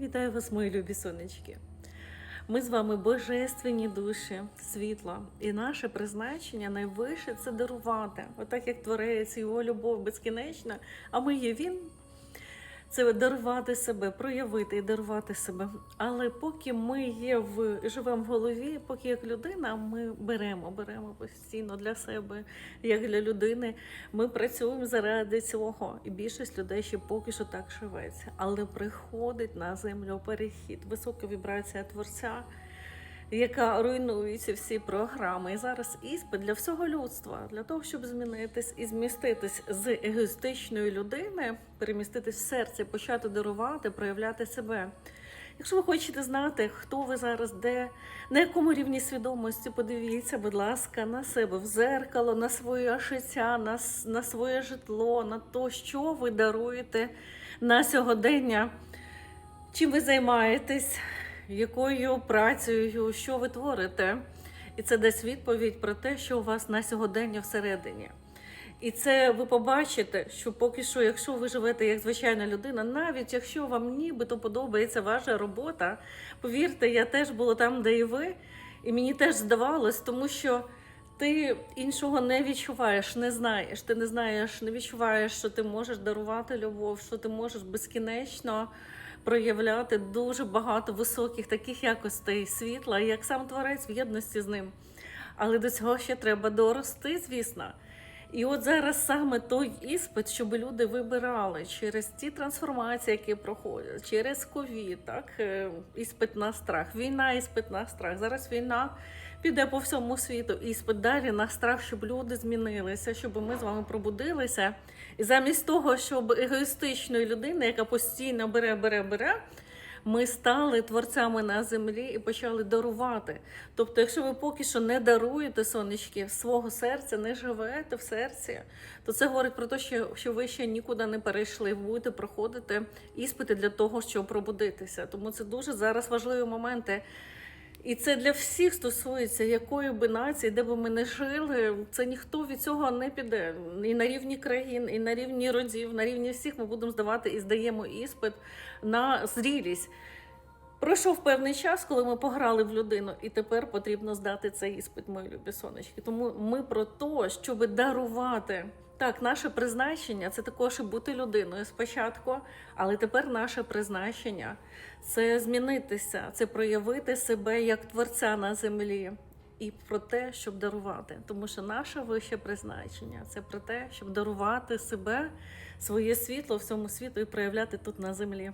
Вітаю вас, мої любі сонечки. Ми з вами божественні душі, світла. І наше призначення найвище це дарувати. Отак як творець, його любов безкінечна, а ми є він. Це дарувати себе, проявити і дарувати себе. Але поки ми є в живемо в голові, поки як людина, ми беремо, беремо постійно для себе, як для людини. Ми працюємо заради цього. І більшість людей ще поки що так живеться. Але приходить на землю перехід, висока вібрація творця. Яка руйнує ці всі програми, і зараз іспит для всього людства, для того, щоб змінитись і зміститись з егоїстичної людини, переміститись в серце, почати дарувати, проявляти себе. Якщо ви хочете знати, хто ви зараз, де, на якому рівні свідомості, подивіться, будь ласка, на себе в зеркало, на своє життя, на, на своє житло, на те, що ви даруєте на сьогодення, чим ви займаєтесь, якою працею, що ви творите. І це дасть відповідь про те, що у вас на сьогодення всередині. І це ви побачите, що поки що, якщо ви живете як звичайна людина, навіть якщо вам нібито подобається ваша робота, повірте, я теж була там, де і ви, і мені теж здавалось, тому що ти іншого не відчуваєш, не знаєш. Ти не знаєш, не відчуваєш, що ти можеш дарувати любов, що ти можеш безкінечно проявляти дуже багато високих таких якостей світла, як сам творець в єдності з ним. Але до цього ще треба дорости, звісно. І от зараз саме той іспит, щоб люди вибирали через ті трансформації, які проходять, через ковід, так е, іспит на страх, війна, іспит на страх. Зараз війна піде по всьому світу. Іспит далі на страх, щоб люди змінилися, щоб ми з вами пробудилися. І замість того, щоб егоїстичної людини, яка постійно бере, бере, бере. Ми стали творцями на землі і почали дарувати. Тобто, якщо ви поки що не даруєте сонечки свого серця, не живете в серці, то це говорить про те, що, що ви ще нікуди не перейшли. Ви будете проходити іспити для того, щоб пробудитися. Тому це дуже зараз важливі моменти. І це для всіх стосується якої би нації, де би ми не жили, це ніхто від цього не піде. І на рівні країн, і на рівні родів, на рівні всіх ми будемо здавати і здаємо іспит на зрілість. Пройшов певний час, коли ми пограли в людину, і тепер потрібно здати цей іспит, мої любі сонечки. Тому ми про те, щоб дарувати. Так, наше призначення це також і бути людиною спочатку, але тепер наше призначення це змінитися, це проявити себе як творця на землі. І про те, щоб дарувати, тому що наше вище призначення це про те, щоб дарувати себе, своє світло всьому світу і проявляти тут на землі.